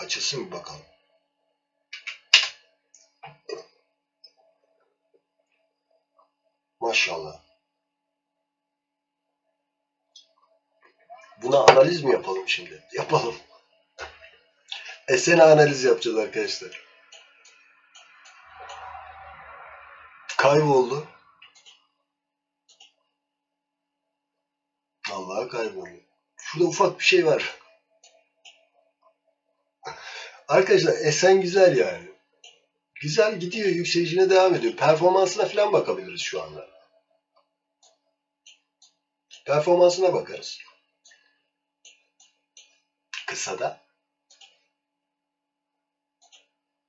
Açılsın bakalım. Maşallah. Buna analiz mi yapalım şimdi? Yapalım. Esene analiz yapacağız arkadaşlar. Kayboldu. Vallahi kayboldu. Şurada ufak bir şey var. Arkadaşlar Esen güzel yani. Güzel gidiyor, yükselişine devam ediyor. Performansına falan bakabiliriz şu anda. Performansına bakarız. Kısada.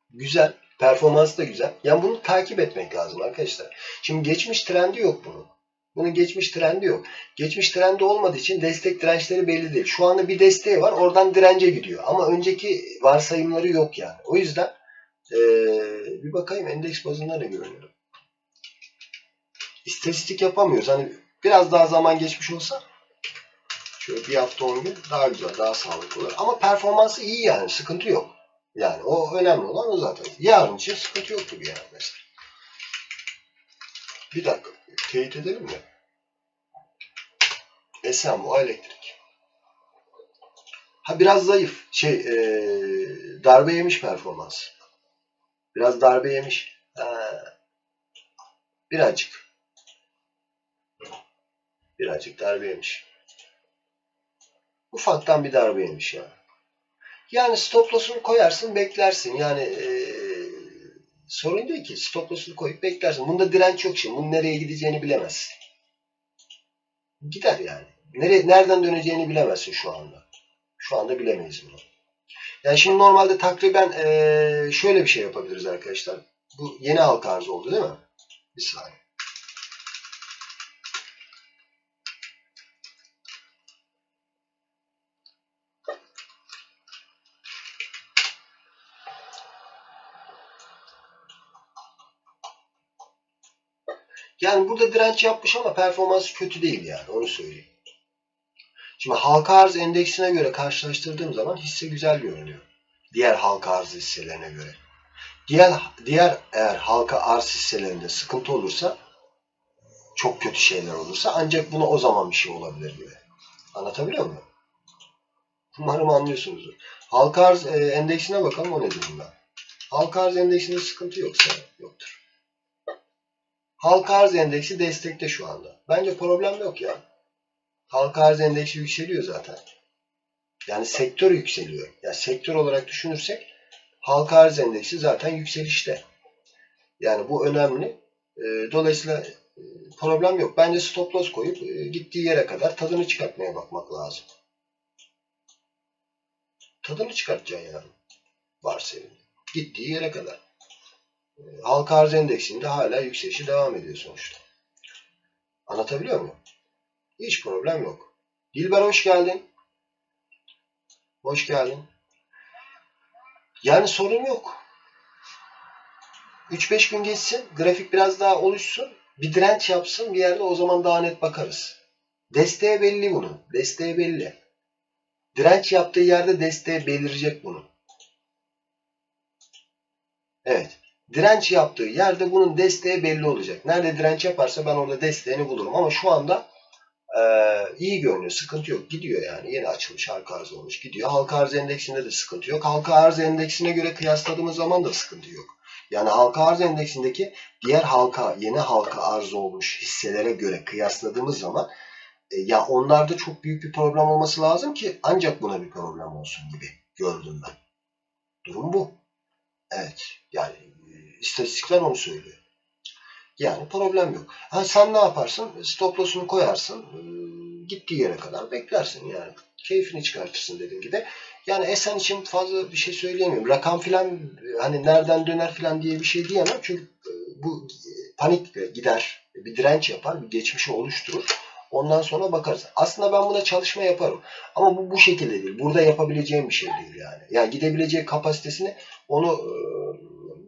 Güzel. Performans da güzel. Yani bunu takip etmek lazım arkadaşlar. Şimdi geçmiş trendi yok bunun. Bunun geçmiş trendi yok. Geçmiş trendi olmadığı için destek dirençleri belli değil. Şu anda bir desteği var. Oradan dirence gidiyor. Ama önceki varsayımları yok yani. O yüzden ee, bir bakayım endeks bazında ne görünüyor. İstatistik yapamıyoruz. Hani biraz daha zaman geçmiş olsa şöyle bir hafta on gün daha güzel, daha sağlıklı olur. Ama performansı iyi yani. Sıkıntı yok. Yani o önemli olan o zaten. Yarın için sıkıntı yok gibi yani mesela. Bir dakika. Teyit edelim mi? Bu elektrik. Ha biraz zayıf. Şey ee, darbe yemiş performans. Biraz darbe yemiş. Ha. Birazcık. Birazcık darbe yemiş. Ufaktan bir darbe yemiş yani. Yani stop loss'unu koyarsın beklersin. Yani ee, sorun değil ki. Stop loss'unu koyup beklersin. Bunda direnç yok şimdi. Bunun nereye gideceğini bilemezsin. Gider yani. Nereye, nereden döneceğini bilemezsin şu anda. Şu anda bilemeyiz bunu. Yani şimdi normalde takriben ee, şöyle bir şey yapabiliriz arkadaşlar. Bu yeni halka arz oldu değil mi? Bir saniye. Yani burada direnç yapmış ama performansı kötü değil yani onu söyleyeyim. Şimdi halka arz endeksine göre karşılaştırdığım zaman hisse güzel görünüyor. Diğer halka arz hisselerine göre. Diğer diğer eğer halka arz hisselerinde sıkıntı olursa çok kötü şeyler olursa ancak buna o zaman bir şey olabilir gibi. Anlatabiliyor muyum? Umarım anlıyorsunuz. Halka arz e, endeksine bakalım o ne durumda. Halka arz endeksinde sıkıntı yoksa yoktur. Halka arz endeksi destekte şu anda. Bence problem yok ya. Halka arz endeksi yükseliyor zaten. Yani sektör yükseliyor. Yani sektör olarak düşünürsek halka arz endeksi zaten yükselişte. Yani bu önemli. Dolayısıyla problem yok. Bence stop loss koyup gittiği yere kadar tadını çıkartmaya bakmak lazım. Tadını çıkartacaksın yani. Varsayım. Gittiği yere kadar. Halka arz endeksinde hala yükselişi devam ediyor sonuçta. Anlatabiliyor muyum? Hiç problem yok. Dilber hoş geldin. Hoş geldin. Yani sorun yok. 3-5 gün geçsin. Grafik biraz daha oluşsun. Bir direnç yapsın bir yerde o zaman daha net bakarız. Desteği belli bunun. Desteği belli. Direnç yaptığı yerde desteği belirecek bunun. Evet. Direnç yaptığı yerde bunun desteği belli olacak. Nerede direnç yaparsa ben orada desteğini bulurum. Ama şu anda e, iyi görünüyor. Sıkıntı yok. Gidiyor yani. Yeni açılmış halka arz olmuş. Gidiyor. Halka arz endeksinde de sıkıntı yok. Halka arz endeksine göre kıyasladığımız zaman da sıkıntı yok. Yani halka arz endeksindeki diğer halka, yeni halka arz olmuş hisselere göre kıyasladığımız zaman e, ya onlarda çok büyük bir problem olması lazım ki ancak buna bir problem olsun gibi gördüm ben. Durum bu. Evet. Yani istatistikler onu söylüyor. Yani problem yok. Ha, sen ne yaparsın? Stop loss'unu koyarsın. Gittiği yere kadar beklersin yani. Keyfini çıkartırsın dediğim gibi. Yani Esen için fazla bir şey söyleyemiyorum. Rakam filan hani nereden döner filan diye bir şey diyemem. Çünkü bu panik gider. Bir direnç yapar. Bir geçmişi oluşturur. Ondan sonra bakarız. Aslında ben buna çalışma yaparım. Ama bu bu şekilde değil. Burada yapabileceğim bir şey değil yani. Yani gidebilecek kapasitesini onu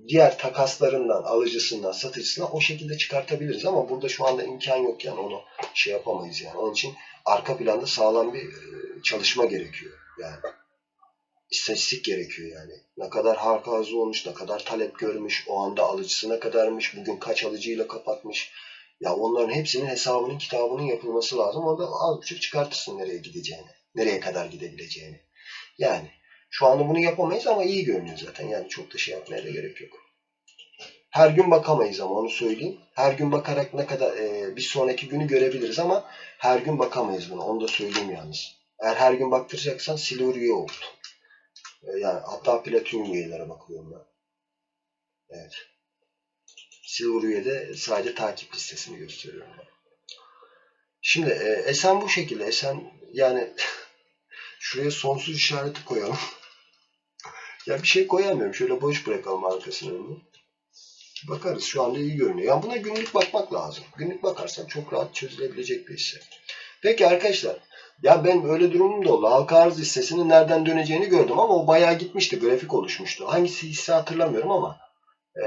diğer takaslarından, alıcısından, satıcısından o şekilde çıkartabiliriz. Ama burada şu anda imkan yok yani onu şey yapamayız yani. Onun için arka planda sağlam bir çalışma gerekiyor yani. istatistik gerekiyor yani. Ne kadar halka arz olmuş, ne kadar talep görmüş, o anda alıcısı ne kadarmış, bugün kaç alıcıyla kapatmış. Ya onların hepsinin hesabının, kitabının yapılması lazım. Orada az buçuk çıkartırsın nereye gideceğini, nereye kadar gidebileceğini. Yani şu anda bunu yapamayız ama iyi görünüyor zaten. Yani çok da şey yapmaya da gerek yok. Her gün bakamayız ama onu söyleyeyim. Her gün bakarak ne kadar e, bir sonraki günü görebiliriz ama her gün bakamayız buna. Onu da söyleyeyim yalnız. Eğer her gün baktıracaksan silver üye ol. E, yani hatta platinum üyelere bakıyorum ben. Evet. Silver üyede sadece takip listesini gösteriyorum. ben. Şimdi e, Esen bu şekilde. Esen yani şuraya sonsuz işareti koyalım. Ya bir şey koyamıyorum. Şöyle boş bırakalım arkasını önünü. Bakarız. Şu anda iyi görünüyor. Yani buna günlük bakmak lazım. Günlük bakarsan çok rahat çözülebilecek bir hisse. Peki arkadaşlar. Ya ben öyle durumum da oldu. Halka arz hissesinin nereden döneceğini gördüm ama o bayağı gitmişti. Grafik oluşmuştu. Hangisi hisse hatırlamıyorum ama e,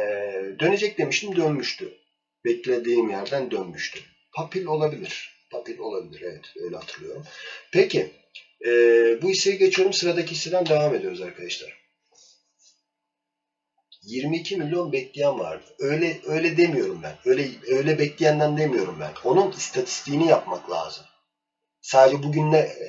dönecek demiştim dönmüştü. Beklediğim yerden dönmüştü. Papil olabilir. Papil olabilir. Evet öyle hatırlıyorum. Peki. e, bu hisseyi geçiyorum. Sıradaki hisseden devam ediyoruz arkadaşlar. 22 milyon bekleyen vardı. Öyle öyle demiyorum ben. Öyle öyle bekleyenden demiyorum ben. Onun istatistiğini yapmak lazım. Sadece bugünle e,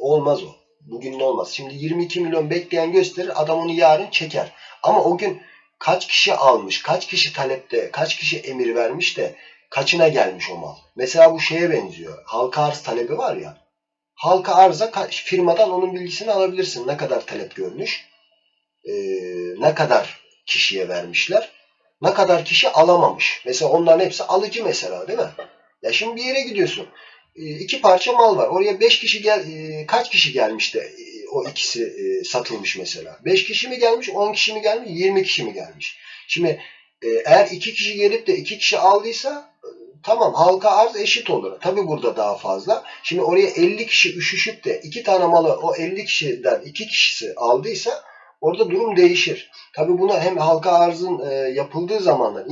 olmaz o. Bugünle olmaz. Şimdi 22 milyon bekleyen gösterir. Adam onu yarın çeker. Ama o gün kaç kişi almış, kaç kişi talepte, kaç kişi emir vermiş de kaçına gelmiş o mal. Mesela bu şeye benziyor. Halka arz talebi var ya. Halka arza firmadan onun bilgisini alabilirsin. Ne kadar talep görmüş, e, ne kadar kişiye vermişler, ne kadar kişi alamamış. Mesela onların hepsi alıcı mesela değil mi? Ya şimdi bir yere gidiyorsun. E, iki parça mal var. Oraya beş kişi gel, e, kaç kişi gelmiş de o ikisi e, satılmış mesela. Beş kişi mi gelmiş, on kişi mi gelmiş, yirmi kişi mi gelmiş? Şimdi eğer iki kişi gelip de iki kişi aldıysa tamam halka arz eşit olur. Tabi burada daha fazla. Şimdi oraya 50 kişi üşüşüp de iki tane malı o 50 kişiden iki kişisi aldıysa orada durum değişir. Tabi bunu hem halka arzın e, yapıldığı zamandan